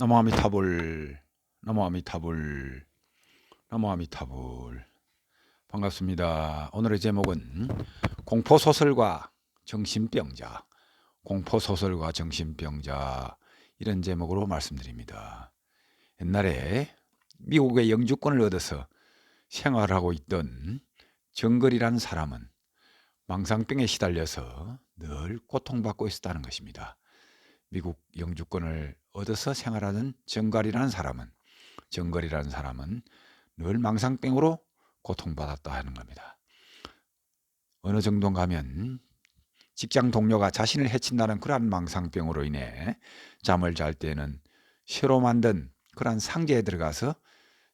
나무아미타불 나무아미타불 나무아미타불 반갑습니다. 오늘의 제목은 공포소설과 정신병자 공포소설과 정신병자 이런 제목으로 말씀드립니다. 옛날에 미국의 영주권을 얻어서 생활하고 있던 정글이라는 사람은 망상병에 시달려서 늘 고통받고 있었다는 것입니다. 미국 영주권을 얻어서 생활하는 정갈이라는 사람은 정갈이라는 사람은 늘 망상병으로 고통받았다 하는 겁니다. 어느 정도 가면 직장 동료가 자신을 해친다는 그러한 망상병으로 인해 잠을 잘 때는 새로 만든 그러한 상자에 들어가서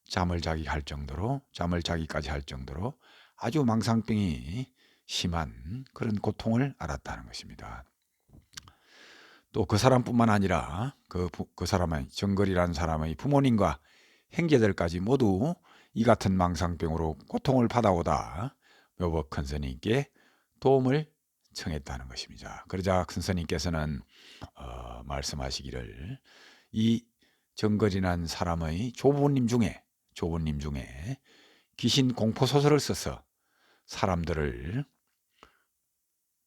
잠을 자기 할 정도로 잠을 자기까지 할 정도로 아주 망상병이 심한 그런 고통을 알았다는 것입니다. 또 그 사람뿐만 아니라 그, 그 사람의 정글이라는 사람의 부모님과 형제들까지 모두 이 같은 망상병으로 고통을 받아오다 묘법 큰 스님께 도움을 청했다는 것입니다. 그러자 큰 스님께서는 어, 말씀하시기를 이 정글이란 사람의 조부님 중에 조부님 중에 귀신 공포 소설을 써서 사람들을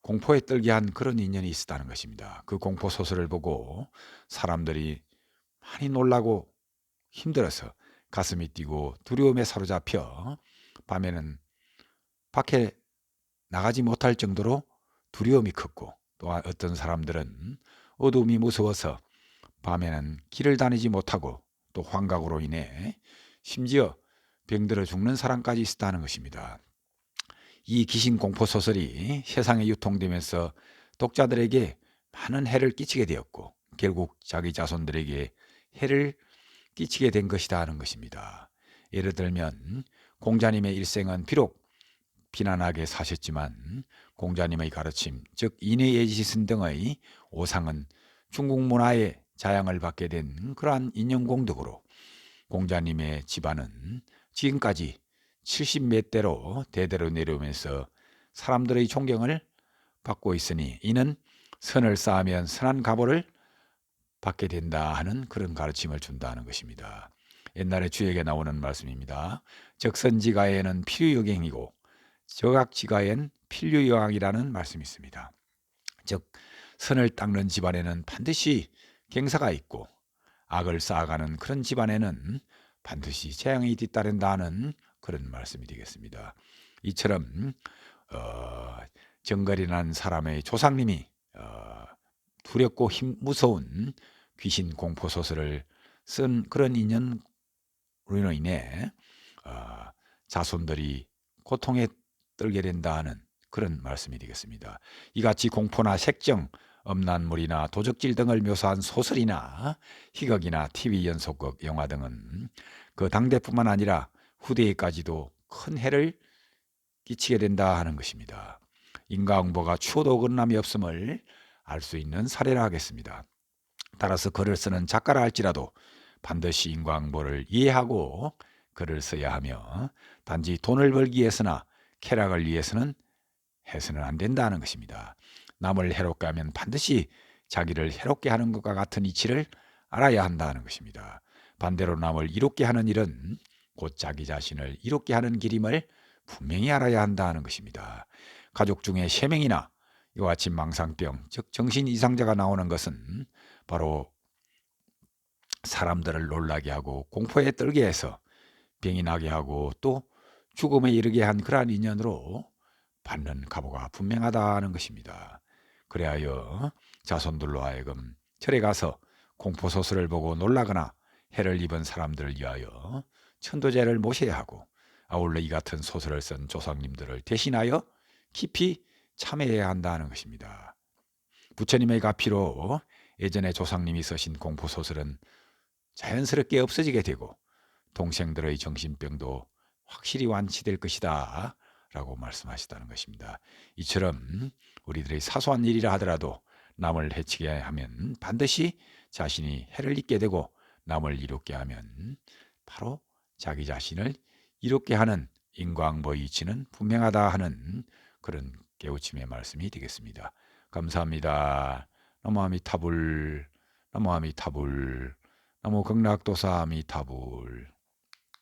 공포에 떨게 한 그런 인연이 있었다는 것입니다. 그 공포 소설을 보고 사람들이 많이 놀라고 힘들어서 가슴이 뛰고 두려움에 사로잡혀 밤에는 밖에 나가지 못할 정도로 두려움이 컸고 또 어떤 사람들은 어둠이 무서워서 밤에는 길을 다니지 못하고 또 환각으로 인해 심지어 병들어 죽는 사람까지 있었다는 것입니다. 이 귀신 공포 소설이 세상에 유통되면서 독자들에게 많은 해를 끼치게 되었고 결국 자기 자손들에게 해를 끼치게 된 것이다 하는 것입니다. 예를 들면 공자님의 일생은 비록 비난하게 사셨지만 공자님의 가르침, 즉 인의예지신 등의 오상은 중국 문화의 자양을 받게 된 그러한 인연공덕으로 공자님의 집안은 지금까지 70 몇 대로 대대로 내려오면서 사람들의 존경을 받고 있으니 이는 선을 쌓으면 선한 가보를 받게 된다 하는 그런 가르침을 준다는 것입니다. 옛날에 주에게 나오는 말씀입니다. 적선지가에는 필유여경이고 저각지가엔 필유여왕이라는 말씀이 있습니다. 즉 선을 닦는 집안에는 반드시 경사가 있고 악을 쌓아가는 그런 집안에는 반드시 재앙이 뒤따른다는 그런 말씀이 되겠습니다. 이처럼 어, 정갈이 난 사람의 조상님이 어, 두렵고 힘 무서운 귀신 공포 소설을 쓴 그런 인연으로 인해 어, 자손들이 고통에 떨게 된다는 그런 말씀이 되겠습니다. 이같이 공포나 색정, 음란물이나 도적질 등을 묘사한 소설이나 희극이나 TV 연속극, 영화 등은 그 당대뿐만 아니라 후대에까지도 큰 해를 끼치게 된다 하는 것입니다. 인과응보가 추호도 어긋남이 없음을 알 수 있는 사례라 하겠습니다. 따라서 글을 쓰는 작가라 할지라도 반드시 인과응보를 이해하고 글을 써야 하며 단지 돈을 벌기 위해서나 쾌락을 위해서는 해서는 안 된다는 것입니다. 남을 해롭게 하면 반드시 자기를 해롭게 하는 것과 같은 이치를 알아야 한다는 것입니다. 반대로 남을 이롭게 하는 일은 곧 자기 자신을 이롭게 하는 길임을 분명히 알아야 한다는 것입니다. 가족 중에 세 명이나 이와 같이 망상병, 즉 정신 이상자가 나오는 것은 바로 사람들을 놀라게 하고 공포에 떨게 해서 병이 나게 하고 또 죽음에 이르게 한 그러한 인연으로 받는 가보가 분명하다는 것입니다. 그래하여 자손들로 하여금 절에 가서 공포소설을 보고 놀라거나 해를 입은 사람들을 위하여 천도제를 모셔야 하고 아울러 이 같은 소설을 쓴 조상님들을 대신하여 깊이 참여해야 한다는 것입니다. 부처님의 가피로 예전에 조상님이 쓰신 공포소설은 자연스럽게 없어지게 되고 동생들의 정신병도 확실히 완치될 것이다 라고 말씀하시다는 것입니다. 이처럼 우리들의 사소한 일이라 하더라도 남을 해치게 하면 반드시 자신이 해를 입게 되고 남을 이롭게 하면 바로 자기 자신을 이롭게 하는 인광보의 이치는 분명하다 하는 그런 깨우침의 말씀이 되겠습니다. 감사합니다. 너무함이 타불, 너무함이 타불. 나무 극락도사 미타불